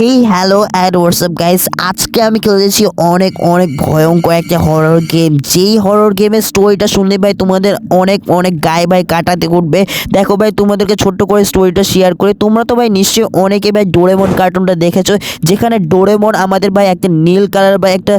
এই hello and WhatsApp guys আজকে আমি খেলেছি অনেক অনেক ভয়ঙ্কর একটা হরর গেম যেই হরর গেমের স্টোরিটা শুনলে ভাই, তোমাদের অনেক অনেক গায়ে ভাই কাটাতে উঠবে। দেখো ভাই, তোমাদেরকে ছোট্ট করে স্টোরিটা শেয়ার করে। তোমরা তো ভাই নিশ্চয়ই অনেকে ভাই ডোরেমন কার্টুনটা দেখেছ, যেখানে ডোরেমন আমাদের ভাই একটা নীল কালার বা একটা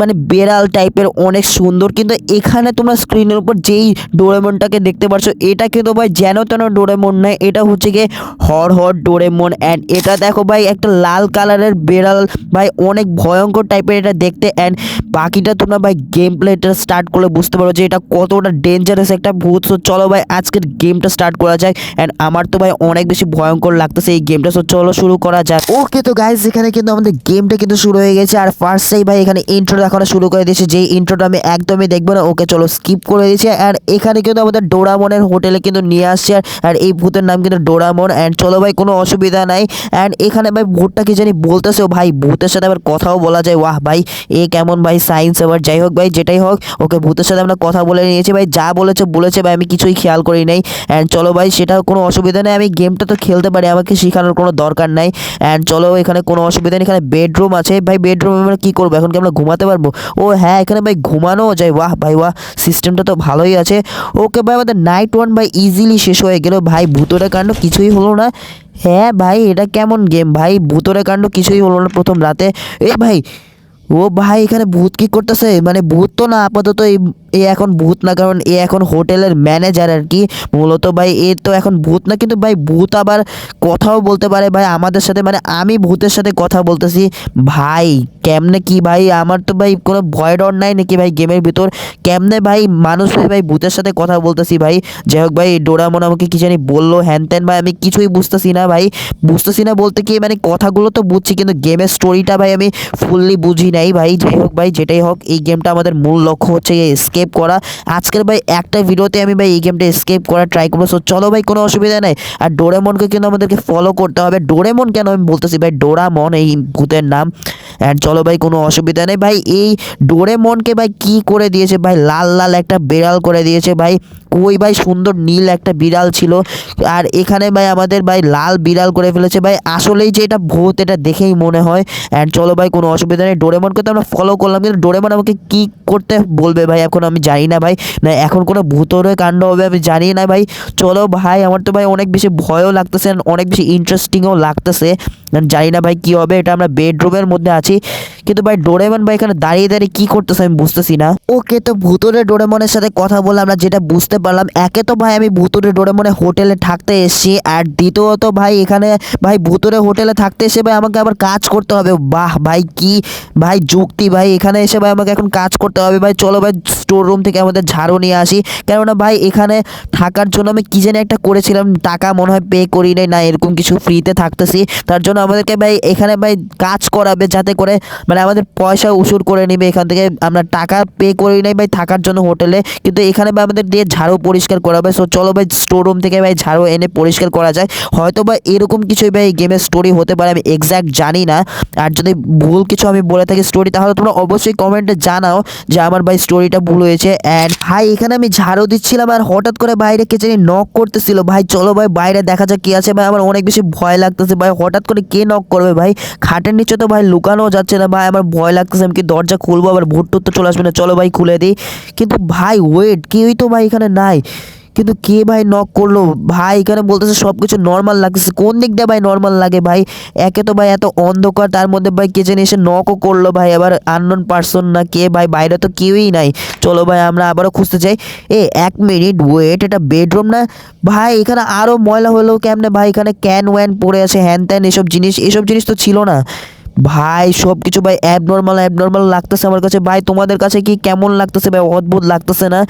মানে বেড়াল টাইপের অনেক সুন্দর। কিন্তু এখানে তোমরা স্ক্রিনের উপর যেই ডোরেমনটাকে দেখতে পাচ্ছ এটা কিন্তু ভাই যেন তেন ডোরেমন নয়। এটা হচ্ছে গিয়ে হর হর ডোরেমন অ্যান্ড এটা দেখো ভাই, একটা লাল কালারের বেড়াল। ভাই, অনেক ভয়ঙ্কর টাইপের এটা দেখতে। অ্যান্ড বাকিটা তোমরা ভাই গেম প্লেটা স্টার্ট করলে বুঝতে পারো যে এটা কতটা ডেঞ্জারাস একটা ভূত। সো চলো ভাই, আজকের গেমটা স্টার্ট করা যায় অ্যান্ড আমার তো ভাই অনেক বেশি ভয়ঙ্কর লাগতেছে এই গেমটা সো চলো শুরু করা যাক। ওকে তো গাইজ এখানে কিন্তু আমাদের গেমটা কিন্তু শুরু হয়ে গেছে। আর ফার্স্টেই ভাই এখানে ইন্ট্রো দেখানো শুরু করে দিয়েছে। যেই ইন্ট্রোটা আমি একদমই দেখব না, ওকে চলো স্কিপ করে দিয়েছি। আর এখানে কিন্তু আমাদের ডোরামনের হোটেলে কিন্তু নিয়ে আসছে। আর এই ভূতের নাম কিন্তু ডোরামন অ্যান্ড চলো ভাই, কোনো অসুবিধা নাই। অ্যান্ড এখানে ভাই ভূতটা কি জানি বলতেছে, ও ভাই ভূতের সাথে আবার কথাও বলা যায়। ওয়াহ ভাই, এ কেমন ভাই সায়েন্স আবার যাই হোক ভাই, যেটাই হোক, ওকে ভূতের সাথে আমরা কথা বলে নিয়েছি ভাই, যা বলেছে বলেছে ভাই, আমি কিছুই খেয়াল করি নাই। অ্যান্ড চলো ভাই, সেটা কোনো অসুবিধা নেই, আমি গেমটা তো খেলতে পারি, আমাকে শেখানোর কোনো দরকার নাই। অ্যান্ড চলো, এখানে কোনো অসুবিধা নেই, এখানে বেডরুম আছে। ভাই বেডরুমে আমরা কী করব? এখন কি আমরা ঘুমাতে পারব? ও হ্যাঁ এখানে ভাই ঘুমানোও যায়। বাহ ভাই বাহ সিস্টেমটা তো ভালোই আছে। ওকে ভাই, আমাদের নাইট ওয়ান ভাই ইজিলি শেষ হয়ে গেল। ভাই, ভূতটা কাণ্ড কিছুই হলো না। হ্যাঁ ভাই, এটা কেমন গেম ভাই, ভূতরে কাণ্ড কিছুই হলো না প্রথম রাতে। এ ভাই ও ভাই, এখানে ভূত কি করতেছে? মানে ভূত তো না, আপাতত এ এখন ভূত না, কারণ এ এখন হোটেলের ম্যানেজার আর কি। মূলত ভাই, এ তো এখন ভূত না, কিন্তু ভাই, ভূত আবার কথাও বলতে পারে ভাই, আমাদের সাথে মানে আমি ভূতের সাথে কথা বলতেছি। ভাই, কেমনে কি ভাই? আমার তো ভাই কোনো ভয় ডর নাই নাকি ভাই গেমের ভিতর? কেমনে ভাই মানুষ হয়ে ভাই ভূতের সাথে কথা বলতেছি ভাই? যাই হোক ভাই, ডোরামন আমাকে কি জানি বলল, হ্যান ত্যান ভাই, আমি কিছুই বুঝতেছি না ভাই। বুঝতেছি না বলতে কি মানে কথাগুলো তো বুঝছি, কিন্তু গেমের স্টোরিটা ভাই আমি ফুললি বুঝি নাই ভাই, যাই হোক ভাই, যেটাই হোক, এই গেমটা আমাদের মূল লক্ষ্য হচ্ছে স্কেপ করা। আজকের ভাই একটা ভিডিওতে আমি ভাই এই গেমটা স্কেপ করা ট্রাই করব। সো চলো ভাই, কোনো অসুবিধা নেই। আর ডোরেমনকে কিন্তু আমাদেরকে ফলো করতে হবে। ডোরেমন কেন আমি বলতেছি ভাই? ডোরামন এই ভূতের নাম। অ্যান্ড চলো ভাই, কোনো অসুবিধা নেই। ভাই, এই ডোরেমনকে ভাই কি করে দিয়েছে? ভাই, লাল লাল একটা বিড়াল করে দিয়েছে ভাই। কই ভাই, সুন্দর নীল একটা বিড়াল ছিল। আর এখানে ভাই আমাদের ভাই লাল বিড়াল করে ফেলেছে ভাই। আসলেই যে এটা ভূত, এটা দেখেই মনে হয়। অ্যান্ড চলো ভাই, কোনো অসুবিধা নেই। ডোরেমনকে তো আমরা ফলো করলাম, কিন্তু ডোরেমন আমাকে কি করতে বলবে ভাই? এখন আমি জানি না ভাই। না, এখন কোনো ভূতরে কাণ্ড হবে, আমি জানি না ভাই। চলো ভাই, আমার তো ভাই অনেক বেশি ভয়ও লাগতেছে অনেক বেশি ইন্টারেস্টিংও লাগতেছে। জানি না ভাই কি হবে, এটা আমরা বেডরুমের মধ্যে আছি। কিন্তু ভাই, ডোরেমন ভাই এখানে দাঁড়িয়ে দাঁড়িয়ে কি করতেছে আমি বুঝতেছি না। ওকে তো ভূতরে ডোরেমনের সাথে কথা বলে আমরা যেটা বুঝতে পারলাম। একে তো ভাই আমি ভূতরে ডোরেমনে হোটেলে থাকতে এসেছি আর দ্বিতীয়ত ভাই এখানে ভাই ভূতরে হোটেলে থাকতে এসে ভাই আমাকে আবার কাজ করতে হবে। বাহ ভাই কি ভাই যুক্তি ভাই, এখানে এসে ভাই আমাকে এখন কাজ করতে হবে। ভাই চলো ভাই স্টোর রুম থেকে আমাদের ঝাড়ু নিয়ে আসি। কেননা ভাই এখানে থাকার জন্য আমি কি জানি একটা করেছিলাম, টাকা মনে হয় পে করি নাই, না এরকম কিছু ফ্রিতে থাকতেছি। তার জন্য আমাদেরকে ভাই এখানে ভাই কাজ করাবে যাতে করে মানে আমাদের পয়সা উসুর করে নিবে এখান থেকে। আমরা টাকা পে করি নাই ভাই থাকার জন্য হোটেলে, কিন্তু এখানে ভাই আমাদের দিয়ে ঝাড়ু পরিষ্কার করা করাবে সো চলো ভাই স্টোর রুম থেকে ভাই ঝাড়ু এনে পরিষ্কার করা যায়। হয়তো বা এরকম কিছুই ভাই গেমের স্টোরি হতে পারে, আমি এক্স্যাক্ট জানি না। আর যদি ভুল কিছু আমি বলে থাকি স্টোরি তাহলে তোমরা অবশ্যই কমেন্টে জানাও যে আমার ভাই স্টোরিটা ভুল হয়েছে। অ্যান্ড ভাই এখানে আমি ঝাড়ু দিচ্ছিলাম আর হঠাৎ করে বাইরে কে জানি নক করতেছিল। ভাই, চলো ভাই, বাইরে দেখা যাক কি আছে। ভাই, আমার অনেক বেশি ভয় লাগতেছে। ভাই, হঠাৎ করে কে নক করবে ভাই? খাটের নিচে তো ভাই লুকানো যাচ্ছে না। ভাই, আমার ভয় লাগতেছে। আমি কি দরজা খুলবো? আবার ভূত টুত তো চলে আসবে না। চলো ভাই, খুলে দিই। কিন্তু ভাই ওয়েট কেউই তো ভাই এখানে নাই। কিন্তু কে ভাই নক করল? ভাই এখানে বলতেছে সব কিছু নর্মাল লাগতেছে। কোন দিক দিয়ে ভাই নর্মাল লাগে ভাই? একে তো ভাই এত অন্ধকার, তার মধ্যে ভাই কে জানি এসে নকও করল ভাই। আবার আননোন পার্সন না কে ভাই? বাইরে তো কেউই নাই। চলো ভাই, আমরা আবারও খুঁজতে চাই এ, এক মিনিট ওয়েট এটা বেডরুম না? ভাই, এখানে আরও ময়লা হলো কেমনে? ভাই, এখানে ক্যান ওয়ান পড়ে আছে হ্যান ত্যান এসব জিনিস এসব জিনিস তো ছিল না। ভাই সব কিছু ভাই অ্যাবনর্মাল অ্যাবনর্মাল লাগতেছে আমার কাছে। ভাই, তোমাদের কাছে কি কেমন লাগতেছে ভাই? অদ্ভুত লাগতেছে না?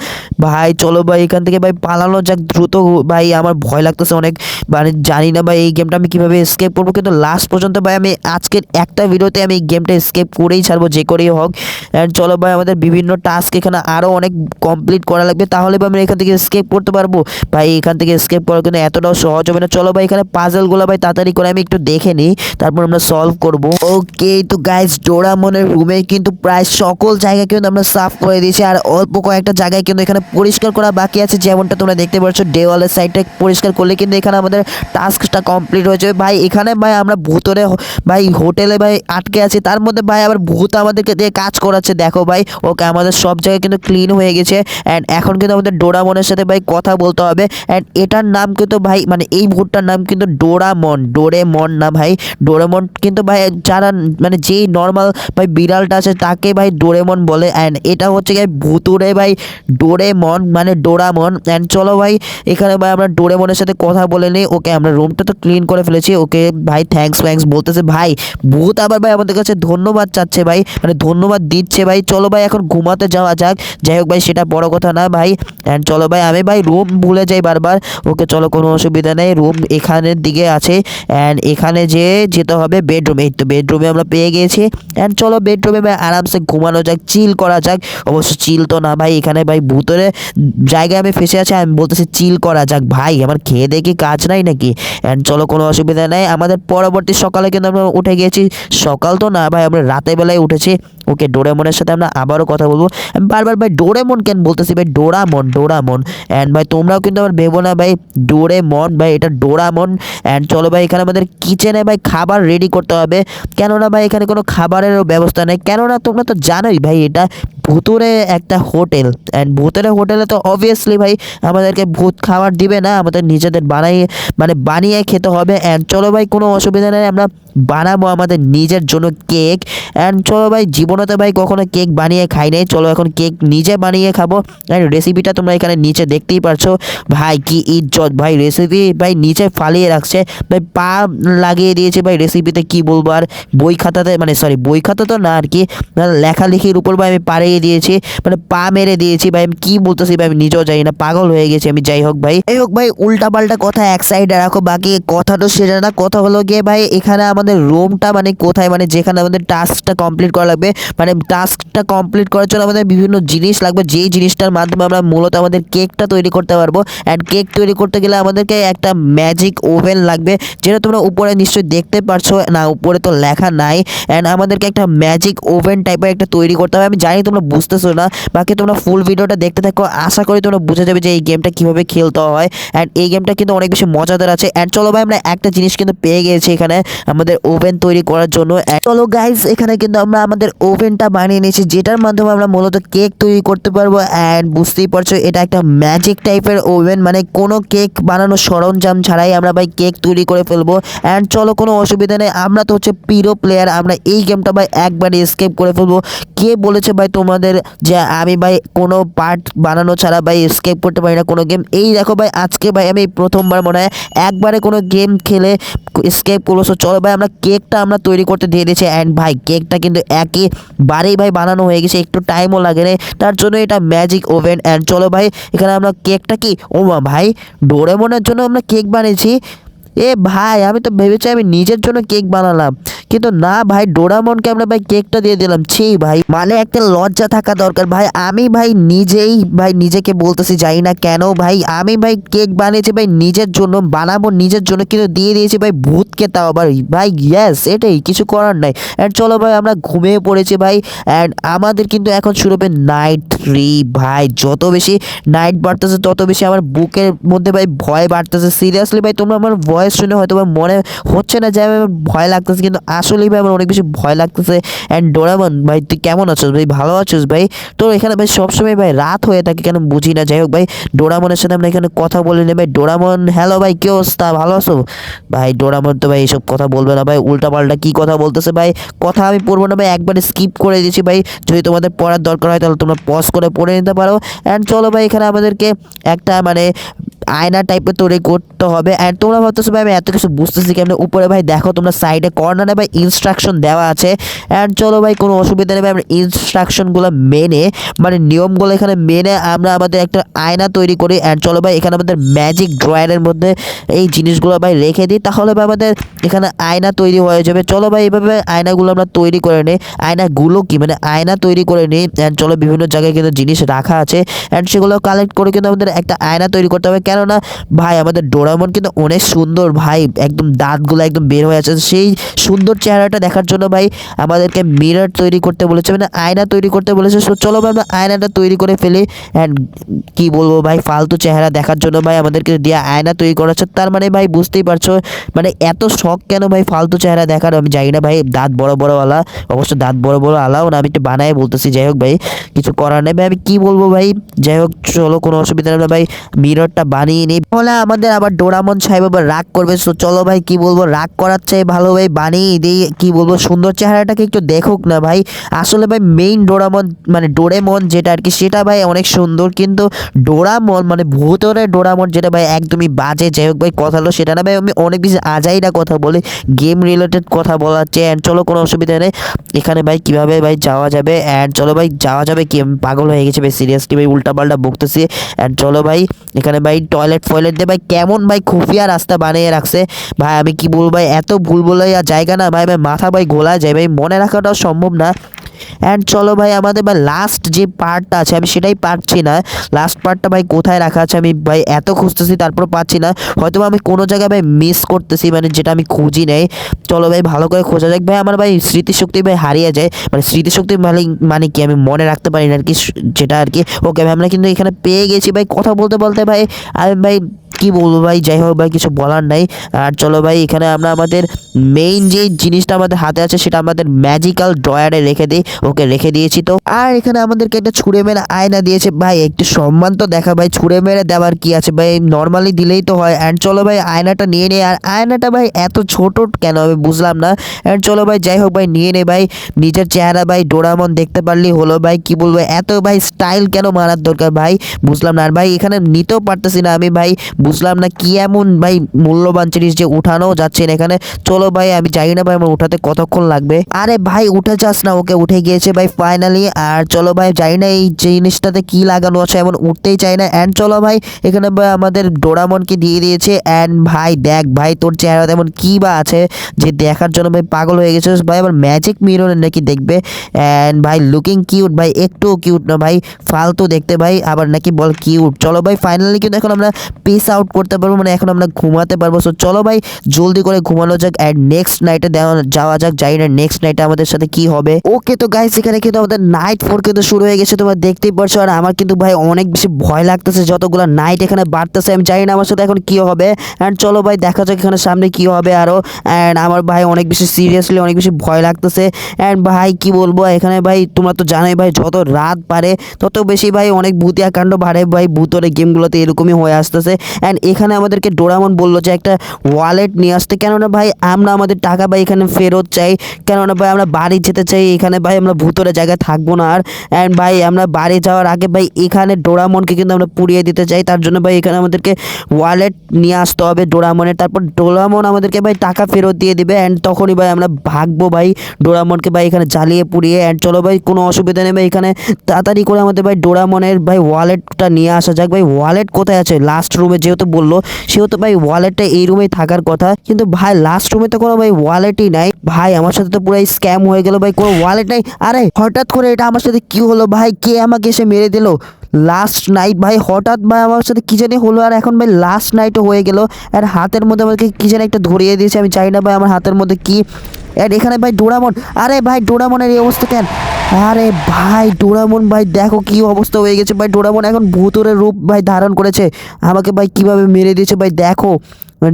ভাই, চলো ভাই, এখান থেকে ভাই পালানো যাক দ্রুত। ভাই, আমার ভয় লাগতেছে অনেক। মানে জানি না ভাই, এই গেমটা আমি কীভাবে স্কেপ করব। কিন্তু লাস্ট পর্যন্ত ভাই, আমি আজকের একটা ভিডিওতে আমি এই গেমটা স্কেপ করেই ছাড়বো, যে করেই হোক। অ্যান্ড চলো ভাই, আমাদের বিভিন্ন টাস্ক এখানে আরও অনেক কমপ্লিট করা লাগবে। তাহলে ভাই, আমরা এখান থেকে স্কেপ করতে পারব। ভাই, এখান থেকে স্কেপ করা কিন্তু এতটাও সহজ হবে না। চলো ভাই, এখানে পাজলগুলো ভাই, তাড়াতাড়ি করে আমি একটু দেখে নিই। তারপর আমরা সলভ করব। ওকে তো গাইস ডোরামনের রুমে কিন্তু প্রায় সকল জায়গা কিন্তু আমরা সাফ করে দিয়েছি। আর অল্প কয়েকটা জায়গায় কিন্তু এখানে পরিষ্কার করা বাকি আছে। যেমনটা তোমরা দেখতে পাচ্ছ, দেওয়ালের সাইডটা পরিষ্কার করলে কিন্তু এখানে আমাদের টাস্কটা কমপ্লিট হয়ে যাবে। ভাই, এখানে ভাই আমরা ভূতরে ভাই হোটেলে ভাই আটকে আছি। তার মধ্যে ভাই আবার ভূত আমাদেরকে দিয়ে কাজ করাচ্ছে। দেখো ভাই, ওকে আমাদের সব জায়গায় কিন্তু ক্লিন হয়ে গেছে। অ্যান্ড এখন কিন্তু আমাদের ডোরামনের সাথে ভাই কথা বলতে হবে। অ্যান্ড এটার নাম কিন্তু ভাই মানে এই ভূতটার নাম কিন্তু ডোরামন। ডোরেমন না ভাই, ডোরেমন কিন্তু ভাই, যারা মানে যেই নর্মাল ভাই বিড়ালটা আছে তাকে ভাই ডোরেমন বলে। অ্যান্ড এটা হচ্ছে গিয়ে ভুতুরে ভাই ডোরেমন মানে ডোরামন অ্যান্ড চলো ভাই, এখানে ভাই আমরা ডোরেমনের সাথে কথা বলে নিই। ওকে আমরা রুমটা তো ক্লিন করে ফেলেছি। ওকে ভাই থ্যাঙ্কস ফ্যাঙ্কস বলতেছে, ভাই, ভূত আবার ভাই আমাদের কাছে ধন্যবাদ চাচ্ছে ভাই মানে ধন্যবাদ দিচ্ছে ভাই। চলো ভাই, এখন ঘুমাতে যাওয়া যাক। যাই হোক ভাই, সেটা বড় কথা না ভাই। অ্যান্ড চলো ভাই, আমি ভাই রুম ভুলে যাই বারবার। ওকে চলো, কোনো অসুবিধা নেই। রুম এখানের দিকে আছে। অ্যান্ড এখানে যে যেতে হবে বেডরুম এই তো বেডরুমে আমরা পেয়ে গিয়েছি অ্যান্ড চলো বেডরুমে ভাই আরামসে ঘুমানো যাক চিল করা যাক। অবশ্য চিল তো না ভাই, এখানে ভাই ভূতরে জায়গায় আমি ফেসে আছি, আমি বলতেছি চিল করা যাক। ভাই, আমার খেয়ে দেখি কাজ নাই নাকি? অ্যান্ড চলো কোনো অসুবিধা নেই। আমাদের পরবর্তী সকালে কিন্তু আমরা উঠে গিয়েছি। সকাল তো না ভাই, আমরা রাতের বেলায় উঠেছি। ওকে ডোরেমনের সাথে আমরা আবারও কথা বলব। বারবার ভাই ডোরেমন কেন বলতেছি ভাই? ডোরামন ডোরামন অ্যান্ড ভাই, তোমরাও কিন্তু আবার ভেবো না ভাই ডোরেমন ভাই, এটা ডোরামন অ্যান্ড চলো ভাই, এখানে আমাদের কিচেনে ভাই খাবার রেডি করতে হবে। কেননা ভাই, এখানে কোনো খাবারেরও ব্যবস্থা নেই। কেননা তোমরা তো জানোই ভাই, এটা ভুতুরে একটা হোটেল। অ্যান্ড ভূতের হোটেলে তো অবভিয়াসলি ভাই, আমাদেরকে ভূত খাবার দিবে না। আমাদের নিজেদের বানাই মানে বানিয়ে খেতে হবে। অ্যান্ড চলো ভাই, কোনো অসুবিধা নেই। আমরা বানাবো আমাদের নিজের জন্য কেক। অ্যান্ড চলো ভাই, জীবনেতে ভাই কখনো কেক বানিয়ে খাই নাই। চলো এখন কেক নিজে বানিয়ে খাব। অ্যান্ড রেসিপিটা তোমরা এখানে নিচে দেখতেই পারছ। ভাই, কি ইজ্জত ভাই রেসিপি ভাই নিচে ফালিয়ে রাখছে। ভাই পা লাগিয়ে দিয়েছে ভাই রেসিপিতে কি বলব আর? বই খাতাতে মানে সরি বই খাতা তো না আর কি। মানে লেখালেখির উপর ভাই আমি পাড়িয়ে দিয়েছি। মানে পা মেরে দিয়েছি ভাই, আমি কি বলতেছি ভাই, আমি নিজেও জানি না, পাগল হয়ে গেছি আমি, যাই হোক ভাই। যাই হোক ভাই উল্টা পাল্টা কথা এক সাইডে রাখো, বাকি কথা তো সেটা না। কথা হলো গিয়ে ভাই, এখানে আমাদের রুমটা মানে কোথায়? মানে যেখানে আমাদের টাস্কটা কমপ্লিট করা লাগবে। মানে টাস্কটা কমপ্লিট করার জন্য আমাদের বিভিন্ন জিনিস লাগবে। যেই জিনিসটার মাধ্যমে আমরা মূলত আমাদের কেকটা তৈরি করতে পারব। অ্যান্ড কেক তৈরি করতে গেলে আমাদেরকে একটা ম্যাজিক ওভেন লাগবে, যেটা তোমরা উপরে নিশ্চয়ই দেখতে পারছ। না, উপরে তো লেখা নাই। অ্যান্ড আমাদেরকে একটা ম্যাজিক ওভেন টাইপের একটা তৈরি করতে হবে। আমি জানি তোমরা বুঝতেছো না। বাকি তোমরা ফুল ভিডিওটা দেখতে থাকো। আশা করি তোমরা বুঝে যাবে যে এই গেমটা কীভাবে খেলতে হয়। অ্যান্ড এই গেমটা কিন্তু অনেক বেশি মজাদার আছে। অ্যান্ড চলো ভাই, আমরা একটা জিনিস কিন্তু পেয়ে গিয়েছি এখানে। আমাদের ওভেন তৈরি করার জন্য চলো গাইজ এখানে কিন্তু আমরা আমাদের ওভেনটা বানিয়ে নিয়েছি, যেটার মাধ্যমে আমরা মূলত কেক তৈরি করতে পারব অ্যান্ড বুঝতেই পারছ, এটা একটা ম্যাজিক টাইপের ওভেন মানে কোনো কেক বানানোর সরঞ্জাম ছাড়াই আমরা ভাই কেক তৈরি করে ফেলব। অ্যান্ড চলো, কোনো অসুবিধা নেই, আমরা তো হচ্ছে পিরো প্লেয়ার আমরা এই গেমটা ভাই একবারে স্কেপ করে ফেলব। কে বলেছে ভাই তোমাদের যে আমি ভাই কোনো পার্ট বানানো ছাড়া ভাই স্কেপ করতে পারি না কোনো গেম এই দেখো ভাই, আজকে ভাই আমি প্রথমবার মনে হয় একবারে কোনো গেম খেলে স্কেপ করব। চলো ভাই আমরা কেকটা আমরা তৈরি করতে দিয়ে দিয়েছি অ্যান্ড ভাই, কেকটা কিন্তু একেবারেই ভাই বানানো হয়ে গেছে, একটু টাইমও লাগে না, তার জন্য এটা ম্যাজিক ওভেন অ্যান্ড চলো ভাই, এখানে আমরা কেকটা কি? ও ভাই ডোরেমনের জন্য আমরা কেক বানিয়েছি এ ভাই, আমি তো ভেবেছি আমি নিজের জন্য কেক বানালাম। কিন্তু না ভাই, ডোরামনকে আমরা ভাই কেকটা দিয়ে দিলাম। ছি ভাই মানে একটা লজ্জা থাকা দরকার ভাই। আমি ভাই নিজেই ভাই নিজেকে বলতেছি যাই না কেন ভাই, আমি ভাই কেক বানিয়েছি ভাই নিজের জন্য, বানাবো নিজের জন্য, কিন্তু দিয়ে দিয়েছি ভাই ভূতকে তাও আবার। ভাই ইয়েস এটাই, কিছু করার নাই। অ্যান্ড চলো ভাই, আমরা ঘুমিয়ে পড়েছি ভাই। অ্যান্ড আমাদের কিন্তু এখন শুরু হবে নাইট থ্রি ভাই। যত বেশি নাইট বাড়তেছে, তত বেশি আমার বুকের মধ্যে ভাই ভয় বাড়তেছে। সিরিয়াসলি ভাই, তোমরা আমার ভয়েস শুনে হয়তো বা মনে হচ্ছে না যে আমার ভয় লাগতেছে, কিন্তু আসলেই ভাই আমার অনেক বেশি ভয় লাগতেছে। অ্যান্ড ডোরামন ভাই তুই কেমন আছিস ভাই? ভালো আছিস ভাই? তো এখানে ভাই সবসময় ভাই রাত হয়ে থাকে কেন বুঝি না? যাই হোক ভাই ডোরামনের সাথে আমরা এখানে কথা বলে নেই ভাই। ডোরামন হ্যালো ভাই, কি অবস্থা? ভালো আছো? ভাই ডোরামন তো ভাই এইসব কথা বলবে না ভাই। উল্টা পাল্টা কী কথা বলতেছে ভাই? কথা আমি পড়ব না ভাই, একবারে স্কিপ করে দিয়েছি ভাই। যদি তোমাদের পড়ার দরকার হয় তাহলে তোমরা পজ করে পড়ে নিতে পারো। অ্যান্ড চলো ভাই, এখানে আমাদেরকে একটা মানে আয়না টাইপের তৈরি করতে হবে। অ্যান্ড তোমরা ভাবতেছো, ভাই, আমি এত কিছু বুঝতেছি কেমন? উপরে, ভাই, দেখো, তোমরা সাইডে কর্নারে ভাই ইনস্ট্রাকশন দেওয়া আছে। অ্যান্ড চলো, ভাই, কোনো অসুবিধা নেই, ভাই, আমরা ইনস্ট্রাকশনগুলো মেনে মানে নিয়মগুলো এখানে মেনে আমরা আমাদের একটা আয়না তৈরি করি। অ্যান্ড চলো, ভাই, এখানে আমাদের ম্যাজিক ড্রয়ারের মধ্যে এই জিনিসগুলো, ভাই, রেখে দিই। তাহলে, ভাই, আমাদের এখানে আয়না তৈরি হয়ে যাবে। চলো, ভাই এইভাবে আয়নাগুলো আমরা তৈরি করে নিই। আয়নাগুলো কি? মানে আয়না তৈরি করে নিই। অ্যান্ড চলো, বিভিন্ন জায়গায় কিন্তু জিনিস রাখা আছে। অ্যান্ড সেগুলো কালেক্ট করে কিন্তু আমাদের একটা আয়না তৈরি করতে হবে। কেন কেননা ভাই, আমাদের ডোরামন কিন্তু অনেক সুন্দর ভাই। একদম দাঁতগুলো একদম বের হয়ে আছে। সেই সুন্দর চেহারাটা দেখার জন্য ভাই, আমাদেরকে মিরর তৈরি করতে বলেছে মানে আয়না তৈরি করতে বলেছে। সো চলো ভাই, আমরা আয়নাটা তৈরি করে ফেলি। অ্যান্ড কি বলব ভাই, ফালতু চেহারা দেখার জন্য ভাই, আমাদেরকে দিয়ে আয়না তৈরি করাচ্ছে। তার মানে ভাই, বুঝতেই পারছ মানে এত শখ কেন ভাই, ফালতু চেহারা দেখার? আমি জানি না ভাই, দাঁত বড় বড় আলা। অবশ্য দাঁত বড় বড় আলাও না, আমি একটু বানায় বলতেছি, যাই হোক ভাই, কিছু করার নেই। ভাই, আমি কি বলব ভাই? যাই হোক, চলো, কোনো অসুবিধা নেই ভাই মিররটা বানিয়ে নিই বলে আমাদের আবার ডোরামন সাহেব আবার রাগ করবে। সো চলো ভাই, কি বলব? রাগ করার চেয়ে ভালো ভাই, বানিয়ে দিই। কি বলব? সুন্দর চেহারাটাকে একটু দেখুক না ভাই। আসলে ভাই মেইন ডোরামন মানে ডোরেমন যেটা আর কি, সেটা ভাই অনেক সুন্দর। কিন্তু ডোরামন মানে ভূতরে ডোরামন যেটা ভাই একদমই বাজে। যাই হোক ভাই, কথা হলো সেটা না ভাই, আমি অনেক বেশি আজাই না কথা বলি। গেম রিলেটেড কথা বলা হচ্ছে অ্যান্ড চলো কোনো অসুবিধা নেই। এখানে ভাই, কীভাবে ভাই যাওয়া যাবে? অ্যান্ড চলো ভাই, যাওয়া যাবে কি? পাগল হয়ে গেছে ভাই সিরিয়াসলি ভাই, উল্টাপাল্টা বকতেছি। অ্যান্ড চলো ভাই, এখানে ভাই টয়লেট ফয়লেট দিয়ে ভাই, কেমন, ভাই, খুফিয়া রাস্তা বানিয়ে রাখছে। ভাই, আমি কি বলব, ভাই, এত ভুল বলে আর জায়গা না, ভাই ভাই, মাথা, ভাই গোলা যায়, ভাই, মনে রাখাটাও সম্ভব না। অ্যান্ড চলো, ভাই, আমাদের, ভাই লাস্ট যে পার্টটা আছে, আমি সেটাই পারছি না। লাস্ট পার্টটা ভাই, কোথায় রাখা আছে, আমি, ভাই, এত খুঁজতেছি, তারপর পাচ্ছি না। হয়তো আমি কোনো জায়গায়, ভাই মিস করতেছি মানে যেটা আমি খুঁজি নেই। চলো, ভাই, ভালো করে খোঁজা যাক। ভাই, আমার, ভাই, স্মৃতিশক্তি, ভাই, হারিয়ে যায়। মানে স্মৃতিশক্তি মানে মানে কি, আমি মনে রাখতে পারি না আর কি, যেটা আর কি। ওকে ভাই, আমরা কিন্তু এখানে পেয়ে গেছি, ভাই, কথা বলতে বলতে, ভাই আমি ভাই কি বলব ভাই? যাই হোক ভাই, কিছু বলার নাই। আর চলো ভাই, এখানে আমরা আমাদের মেইন যে জিনিসটা আমাদের হাতে আছে, সেটা আমাদের ম্যাজিক্যাল ড্রয়ারে রেখে দিই। ওকে, রেখে দিয়েছি তো। আর এখানে আমাদেরকে একটা ছুঁড়ে মেরে আয়না দিয়েছে। ভাই, একটু সম্মান তো দেখা ভাই, ছুঁড়ে মেরে দেওয়ার কি আছে ভাই? নর্মালি দিলেই তো হয়। অ্যান্ড চলো ভাই, আয়নাটা নিয়ে নে আর আয়নাটা ভাই, এত ছোট কেন? আমি বুঝলাম না। অ্যান্ড চলো ভাই, যাই হোক ভাই, নিয়ে নে ভাই। নিজের চেহারা ভাই ডোরামন দেখতে পারলি হলো ভাই। কি বলব, এত ভাই স্টাইল কেন মারার দরকার ভাই? বুঝলাম না। আর ভাই, এখানে নিতেও পারতেছি না আমি ভাই। বুঝলাম না কি এমন ভাই মূল্যবান জিনিস যে উঠানো যাচ্ছে না এখানে। চলো ভাই, আমি জানি না ভাই আমার উঠাতে কতক্ষণ লাগবে। আরে ভাই, উঠে যাস না, ওকে উঠে গিয়েছে ভাই ফাইনালি আর চলো ভাই, জানি না এই জিনিসটাতে কি লাগানো আছে, এমন উঠতেই চাই না। অ্যান্ড চলো ভাই, এখানে ভাই আমাদের ডোরামনকে দিয়ে দিয়েছে। অ্যান্ড ভাই, দেখ ভাই, তোর চেহারা তেমন কি বা আছে যে দেখার জন্য ভাই পাগল হয়ে গেছে ভাই, আবার ম্যাজিক মিরর নাকি দেখবে। অ্যান্ড ভাই লুকিং কিউট ভাই একটু কিউট না ভাই, ফালতু দেখতে ভাই, আবার নাকি বল কিউট চলো ভাই ফাইনালি কিন্তু এখন আমরা পিস আউট করতে পারব মানে এখন আমরা ঘুমাতে পারব। সো চলো ভাই, জলদি করে ঘুমানো যাক অ্যান্ড নেক্সট নাইটে যাওয়া যাক যাই না নেক্সট নাইটে আমাদের সাথে কি হবে। ওকে তো গাইস এখানে কিন্তু আমাদের নাইট ফোর কিন্তু শুরু হয়ে গেছে, তোমরা দেখতেই পারছ। আর আমার কিন্তু ভাই অনেক বেশি ভয় লাগতেছে, যতগুলো নাইট এখানে বাড়তেছে, আমি জানি না আমার সাথে এখন কি হবে। অ্যান্ড চলো ভাই, দেখা যাক এখানে সামনে কি হবে আরও অ্যান্ড আমার ভাই অনেক বেশি সিরিয়াসলি অনেক বেশি ভয় লাগতেছে। অ্যান্ড ভাই, কি বলব, এখানে ভাই, তোমরা তো জানোই ভাই, যত রাত পারে তত বেশি ভাই অনেক ভূতিয়া কাণ্ড বাড়ে। ভাই, ভূতরে গেমগুলোতে এরকমই হয়ে আসতেছে। অ্যান্ড এখানে আমাদেরকে ডোরামন বলল যে একটা ওয়ালেট নিয়ে আসতে। কেননা ভাই, আমরা আমাদের টাকা ভাই এখানে ফেরত চাই। কেননা ভাই, আমরা বাড়ি যেতে চাই। এখানে ভাই, আমরা ভূতরে জায়গায় থাকব না আর। অ্যান্ড ভাই, আমরা বাড়ি যাওয়ার আগে ভাই, এখানে ডোরামনকে কিন্তু আমরা পুড়িয়ে দিতে চাই। তার জন্য ভাই, এখানে আমাদেরকে ওয়ালেট নিয়ে আসতে হবে ডোরামনের। তারপর ডোরামন আমাদেরকে ভাই, টাকা ফেরত দিয়ে দিবে। অ্যান্ড তখনই ভাই, আমরা ভাগবো ভাই ডোরামনকে ভাই, এখানে জ্বালিয়ে পুড়িয়ে। অ্যান্ড চলো ভাই, কোনো অসুবিধা নেই ভাই, এখানে তাড়াতাড়ি করে আমাদের ভাই ডোরামনের ভাই ওয়ালেটটা নিয়ে আসা যাক। ভাই ওয়ালেট কোথায় আছে? লাস্ট রুমে যেহেতু বলল, সেহেতু ভাই ওয়ালেটটা এই রুমেই থাকার কথা। কিন্তু ভাই লাস্ট রুমে তো কোনো ভাই ওয়ালেটই নাই। ভাই, আমার সাথে তো পুরো স্ক্যাম হয়ে গেল ভাই, কোনো ওয়ালেট নাই। আরে, হঠাৎ করে এটা আমার সাথে কি হলো ভাই? কে আমাকে এসে মেরে দিল? লাস্ট নাইট ভাই, হঠাৎ ভাই আমার সাথে কি জানি হলো, আর এখন ভাই লাস্ট নাইটও হয়ে গেল। আর হাতের মধ্যে আমাকে কি জানি একটা ধরিয়ে দিয়েছে, আমি চাই না ভাই আমার হাতের মধ্যে কি। আর এখানে ভাই ডোরামন আরে ভাই ডোরামনের এই অবস্থা কেন? আরে ভাই, ডোরামন ভাই, দেখো কি অবস্থা হয়ে গেছে। ভাই, ডোরামন এখন ভূতরের রূপ, ভাই, ধারণ করেছে। আমাকে, ভাই, কীভাবে মেরে দিয়েছে, ভাই, দেখো।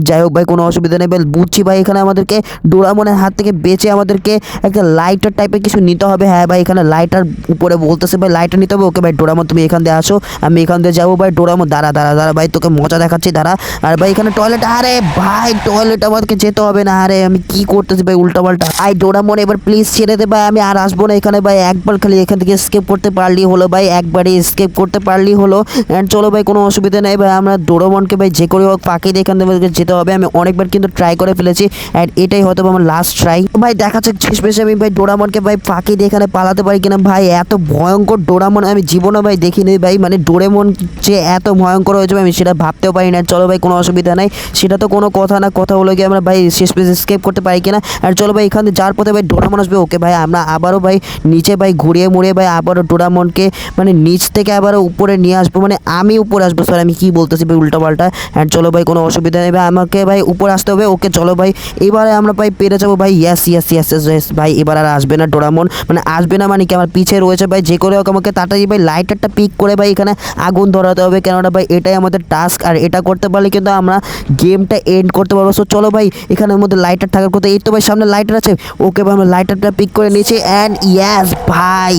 যাই হোক ভাই, কোনো অসুবিধা নেই। ভাই বুঝছি ভাই, এখানে আমাদেরকে ডোরামনের হাত থেকে বেঁচে আমাদেরকে একটা লাইটার টাইপের কিছু নিতে হবে। হ্যাঁ ভাই, এখানে লাইটার উপরে বলতেছে ভাই লাইটার নিতে হবে। ওকে ভাই, ডোরামন, তুমি এখান দিয়ে আসো। আমি এখান দিয়ে যাব ভাই, ডোরামন, দাঁড়া দাঁড়া দাঁড়া ভাই, তোকে মজা দেখাচ্ছি, দাঁড়া। আর ভাই, এখানে টয়লেট আরে ভাই টয়লেট আমাদেরকে যেতে হবে না। আরে আমি কি করতেছি ভাই উল্টা পাল্টা আই, ডোরামন, এবার প্লিজ ছেড়ে দে ভাই, আমি আর আসব না এখানে ভাই। একবার খালি এখান থেকে স্কেপ করতে পারলি হলো ভাই, একবারে স্কেপ করতে পারলি হলো। অ্যান্ড চলো ভাই, কোনো অসুবিধা নেই ভাই, আমরা ডোরামনকে ভাই, যে করে হোক পাখি দিয়ে এখান থেকে যেতে হবে। আমি অনেকবার কিন্তু ট্রাই করে ফেলেছি অ্যান্ড এটাই হয়তো আমার লাস্ট ট্রাই ভাই, দেখা যাক শেষ পেশে আমি ভাই ডোরামনকে ভাই ফাঁকি দিয়ে এখানে পালাতে পারি কিনা। ভাই, এত ভয়ঙ্কর ডোরামন আমি জীবনে ভাই দেখিনি ভাই। মানে ডোরেমন যে এত ভয়ঙ্কর হয়েছে আমি সেটা ভাবতেও পারি না। চলো ভাই, কোনো অসুবিধা নাই। সেটা তো কোনো কথা না, কথা হলো গিয়ে আমরা ভাই শেষ পেজে স্কেপ করতে পারি কিনা। আর চলো ভাই, এখান থেকে যার পথে ভাই ডোরামন আসবে। ওকে ভাই, আমরা আবারও ভাই নিচে ভাই ঘুরিয়ে মুড়িয়ে ভাই আবারও ডোরামনকে মানে নিচ থেকে আবারও উপরে নিয়ে আসব। মানে আমি উপরে আসব স্যার আমি কি বলতেছি ভাই উল্টো পাল্টা অ্যান্ড চলো ভাই, কোনো অসুবিধা নেই আমাকে ভাই উপরে আসতে হবে, ওকে চলো ভাই। এবারে আমরা ভাই পেরে যাব ভাই। ইয়াস ইয়াস ইয়াস ইয়াস ভাই, এবার আর আসবে না ডোরামন। মানে আসবে না মানে কি? আমার পিছে রয়েছে ভাই, যে করে হোক আমাকে তাড়াতাড়ি ভাই লাইটারটা পিক করে ভাই এখানে আগুন ধরাতে হবে। কেননা ভাই এটাই আমাদের টাস্ক আর এটা করতে পারলে কিন্তু আমরা গেমটা এন্ড করতে পারব। সো চলো ভাই, এখানের মধ্যে লাইটার থাকার কথা। এই তো ভাই, সামনে লাইটার আছে। ওকে ভাই, আমরা লাইটারটা পিক করে নিয়েছি। অ্যান্ড ইয়াস ভাই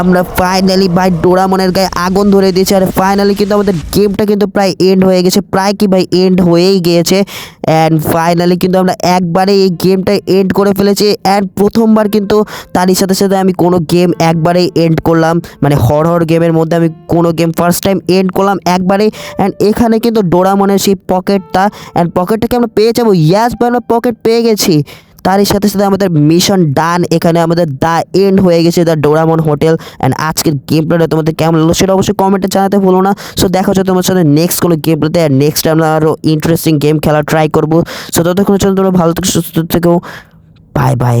আমরা ফাইনালি ভাই ডোরামনের গায়ে আগুন ধরে দিয়েছি আর ফাইনালি কিন্তু আমাদের গেমটা কিন্তু প্রায় এন্ড হয়ে গেছে, প্রায় কি ভাই এন্ড হয়েই গিয়েছে অ্যান্ড ফাইনালি কিন্তু আমরা একবারে এই গেমটা এন্ড করে ফেলেছি অ্যান্ড প্রথমবার কিন্তু তারই সাথে সাথে আমি কোনো গেম একবারেই এন্ড করলাম মানে হর হর গেমের মধ্যে আমি কোনো গেম ফার্স্ট টাইম এন্ড করলাম একবারেই অ্যান্ড এখানে কিন্তু ডোরামনের সেই পকেটটা অ্যান্ড পকেটটাকে আমরা পেয়ে যাব। ইয়াস ভাই, আমরা পকেট পেয়ে গেছি। তারই সাথে সাথে আমাদের মিশন ডান এখানে আমাদের দা এন্ড হয়ে গেছে দ্য ডোরামন হোটেল অ্যান্ড আজকের গেম প্লেটা তোমাদের কেমন লাগল সেটা অবশ্যই কমেন্টে জানাতে ভুলো না। সো দেখা হচ্ছে তোমার সাথে নেক্সট কোনো গেম প্লেতে আর নেক্সট আমরা আরও ইন্টারেস্টিং গেম খেলা ট্রাই করব। সো ততক্ষণ তোমরা ভালো থেকে, সুস্থ থেকেও বাই বাই